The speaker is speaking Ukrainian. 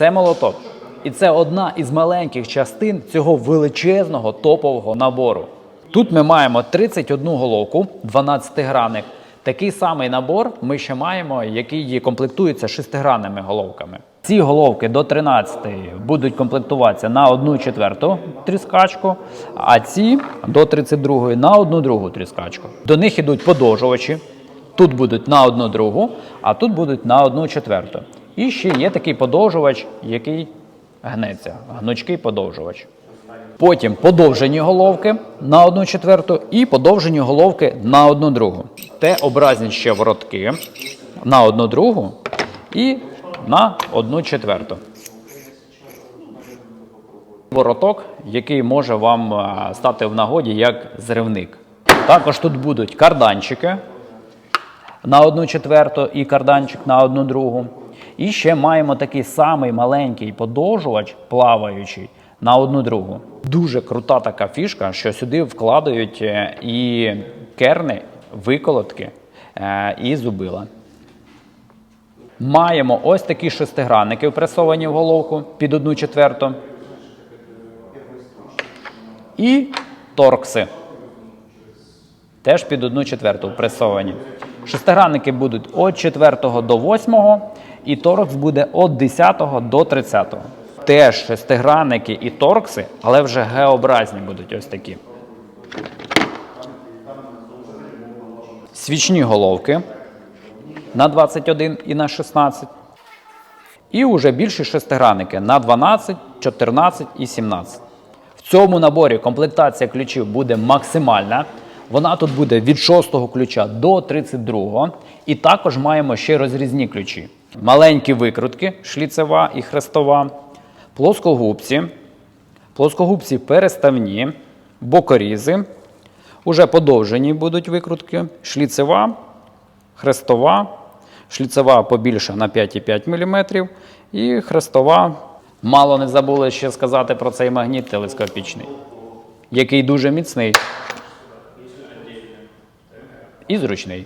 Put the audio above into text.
це молоток. І це одна із маленьких частин цього величезного топового набору. Тут ми маємо 31 головку 12-гранних. Такий самий набор ми ще маємо, який комплектується шестигранними головками. Ці головки до 13 будуть комплектуватися на 1 четверту тріскачку, а ці до 32 на 1 другу тріскачку. До них ідуть подовжувачі. Тут будуть на одну другу, а тут будуть на одну четверту. І ще є такий подовжувач, який гнеться. Гнучкий подовжувач. Потім подовжені головки на одну четверту і подовжені головки на одну другу. Т-образні ще воротки на одну другу і на одну четверту. Вороток, який може вам е, стати в нагоді як зривник. Також тут будуть карданчики на одну четверту і карданчик на одну другу. І ще маємо такий самий маленький подовжувач, плаваючий, на одну другу. Дуже крута така фішка, що сюди вкладають е, і керни, виколотки е, і зубила. Маємо ось такі шестигранники впресовані в головку під одну четверту. І торкси. Теж під одну четверту впресовані. Шестигранники будуть від 4 до 8, і торкс буде від 10 до 30. Теж шестигранники і торкси, але вже геобразні будуть ось такі. Свічні головки на 21 і на 16. І вже більші шестигранники на 12, 14 і 17. В цьому наборі комплектація ключів буде максимальна. Вона тут буде від 6 ключа до 32. І також маємо ще розрізні ключі. Маленькі викрутки, шліцева і хрестова, плоскогубці, плоскогубці переставні, бокорізи. Уже подовжені будуть викрутки, шліцева, хрестова, шліцева побільша на 5,5 мм і хрестова. Мало не забули ще сказати про цей магніт телескопічний, який дуже міцний і зручний.